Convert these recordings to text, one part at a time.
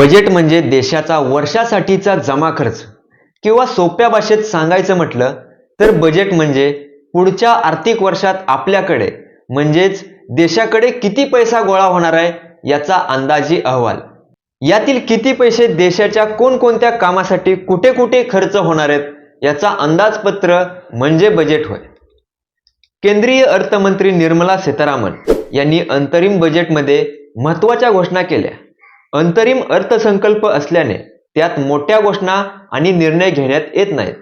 Budget म्हणजे देशाचा वर्षासाठीचा जमा खर्च. किंवा सोप्या भाषेत सांगायचं म्हटलं तर बजेट म्हणजे पुढच्या आर्थिक वर्षात आपल्याकडे म्हणजेच देशाकडे किती पैसा गोळा होणार आहे याचा अंदाजी अहवाल. यातील किती पैसे देशाच्या कोणकोणत्या कामासाठी कुठे कुठे खर्च होणार आहेत याचा अंदाजपत्र म्हणजे बजेट होय. केंद्रीय अर्थमंत्री निर्मला सीतारामन यांनी अंतरिम बजेटमध्ये महत्त्वाच्या घोषणा केल्या. अंतरिम अर्थसंकल्प असल्याने त्यात मोठ्या घोषणा आणि निर्णय घेण्यात येत नाहीत.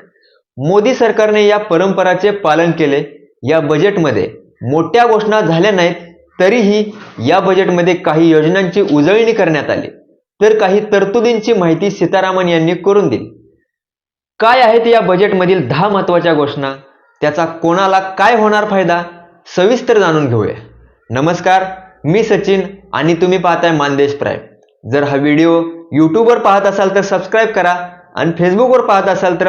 मोदी सरकारने या परंपराचे पालन केले. या बजेटमध्ये मोठ्या घोषणा झाल्या नाहीत तरीही या बजेटमध्ये काही योजनांची उजळणी करण्यात आली. तर काही तरतुदींची माहिती सीतारामन यांनी करून दिली. काय आहेत या बजेटमधील दहा महत्त्वाच्या घोषणा? त्याचा कोणाला काय होणार फायदा? सविस्तर जाणून घेऊया. नमस्कार मी सचिन आणि तुम्ही पाहताय मानदेश प्राईम. जर हा व्हिडिओ यूट्यूबवर पाहत असाल तर सबस्क्राईब करा आणि फेसबुकवर पाहत असाल तर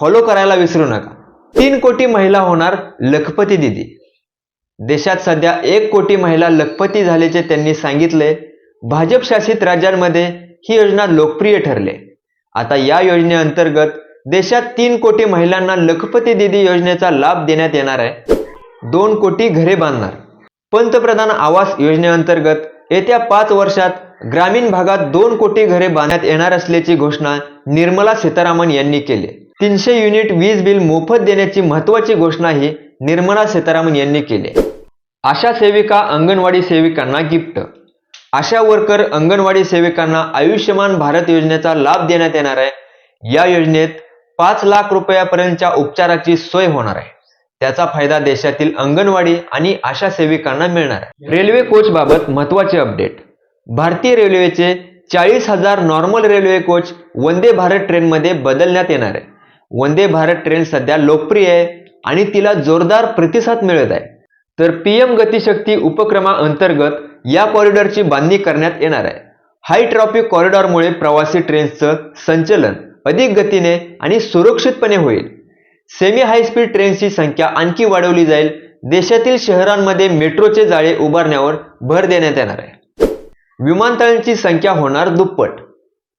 फॉलो करायला विसरू नका. तीन कोटी महिला होणार लखपती दिदी. देशात सध्या एक कोटी महिला लखपती झाल्याचे त्यांनी सांगितले. भाजप शासित राज्यांमध्ये ही योजना लोकप्रिय ठरले. आता या योजनेअंतर्गत देशात तीन कोटी महिलांना लखपती दिदी योजनेचा लाभ देण्यात येणार आहे. दोन कोटी घरे बांधणार. पंतप्रधान आवास योजनेअंतर्गत येत्या पाच वर्षात ग्रामीण भागात दोन कोटी घरे बांधण्यात येणार असल्याची घोषणा निर्मला सीतारामन यांनी केली. तीनशे युनिट वीज बिल मोफत देण्याची महत्वाची घोषणा ही निर्मला सीतारामन यांनी केली. आशा सेविका अंगणवाडी सेविकांना गिफ्ट. आशा वर्कर अंगणवाडी सेविकांना आयुष्यमान भारत योजनेचा लाभ देण्यात येणार आहे. या योजनेत पाच लाख रुपयापर्यंतच्या उपचाराची सोय होणार आहे. त्याचा फायदा देशातील अंगणवाडी आणि आशा सेविकांना मिळणार आहे. रेल्वे कोच बाबत महत्त्वाचे अपडेट. भारतीय रेल्वेचे चाळीस हजार normal railway coach Vande Bharat ट्रेनमध्ये बदलण्यात येणार आहे. वंदे भारत ट्रेन सध्या लोकप्रिय आहे आणि तिला जोरदार प्रतिसाद मिळत आहे. तर पीएम गतिशक्ती उपक्रमाअंतर्गत या कॉरिडॉरची बांधणी करण्यात येणार आहे. हाय ट्रॉफिक कॉरिडॉरमुळे प्रवासी ट्रेन्सचं संचलन अधिक गतीने आणि सुरक्षितपणे होईल. सेमी हायस्पीड ट्रेन्सची संख्या आणखी वाढवली जाईल. देशातील शहरांमध्ये मेट्रोचे जाळे उभारण्यावर भर देण्यात येणार आहे. विमानतळांची संख्या होणार दुप्पट.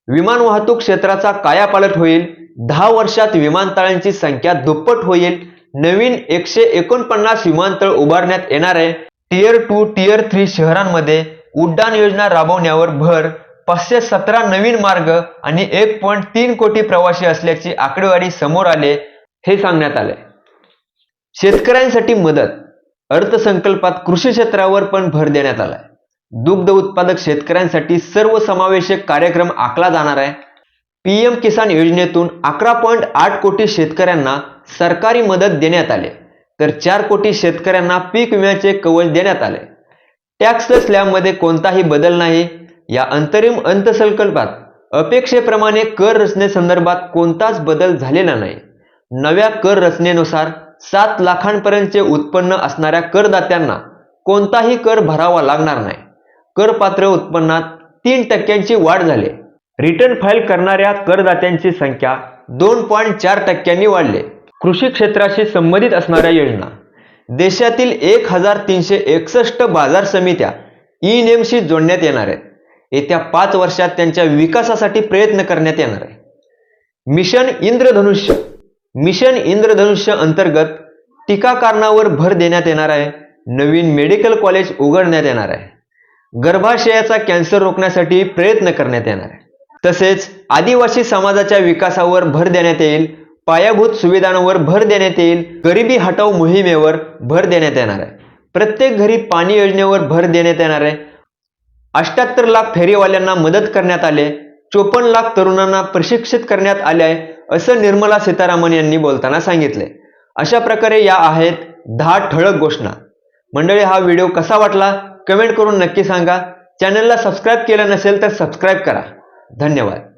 विमान वाहतूक क्षेत्राचा कायापालट होईल. दहा वर्षात विमानतळांची संख्या दुप्पट होईल. नवीन एकशे एकोणपन्नास विमानतळ उभारण्यात येणार आहे. टियर टू टियर थ्री शहरांमध्ये उड्डाण योजना राबवण्यावर भर पाचशे सतरा नवीन मार्ग आणि एक पॉईंट तीन कोटी प्रवासी असल्याची आकडेवारी समोर आले हे सांगण्यात आले. शेतकऱ्यांसाठी मदत अर्थसंकल्पात कृषी क्षेत्रावर पण भर देण्यात आलाय. दुग्ध उत्पादक शेतकऱ्यांसाठी सर्वसमावेशक कार्यक्रम आखला जाणार आहे. पीएम किसान योजनेतून अकरा पॉईंट आठ कोटी शेतकऱ्यांना सरकारी मदत देण्यात आले. तर चार कोटी शेतकऱ्यांना पीक विम्याचे कवच देण्यात आले. टॅक्स स्लॅबमध्ये कोणताही बदल नाही. या अंतरिम अर्थसंकल्पात अपेक्षेप्रमाणे कर रचनेसंदर्भात कोणताच बदल झालेला नाही. नव्या कर रचनेनुसार सात लाखांपर्यंतचे उत्पन्न असणाऱ्या करदात्यांना कोणताही कर भरावा लागणार नाही. करपात्र उत्पन्नात तीन टक्क्यांची वाढ झाली. रिटर्न फाईल करणाऱ्या करदात्यांची संख्या दोन पॉईंट चार टक्क्यांनी वाढले. कृषी क्षेत्राशी संबंधित असणाऱ्या योजना. देशातील एक हजार तीनशे एकसष्ट बाजार समित्या ई नेमशी जोडण्यात येणार आहेत. येत्या पाच वर्षात त्यांच्या विकासासाठी प्रयत्न करण्यात येणार आहे मिशन इंद्रधनुष्य. मिशन इंद्रधनुष्य अंतर्गत टीकाकारणावर भर देण्यात येणार आहे. नवीन मेडिकल कॉलेज उघडण्यात येणार आहे. गर्भाशयाचा कॅन्सर रोखण्यासाठी प्रयत्न करण्यात येणार आहे. तसेच आदिवासी समाजाच्या विकासावर भर देण्यात येईल पायाभूत सुविधांवर भर देण्यात येईल गरिबी हटाव मोहिमेवर भर देण्यात येणार आहे. प्रत्येक घरी पाणी योजनेवर भर देण्यात येणार आहे. अष्ट्याहत्तर लाख फेरीवाल्यांना मदत करण्यात आले चोपन्न लाख तरुणांना प्रशिक्षित करण्यात आले आहे असं निर्मला सीतारामन यांनी बोलताना सांगितले. अशा प्रकारे या आहेत दहा ठळक घोषणा. मंडळी हा व्हिडिओ कसा वाटला? कमेंट करून नक्की सांगा. चॅनलला सबस्क्राईब केलं नसेल तर सबस्क्राईब करा. धन्यवाद.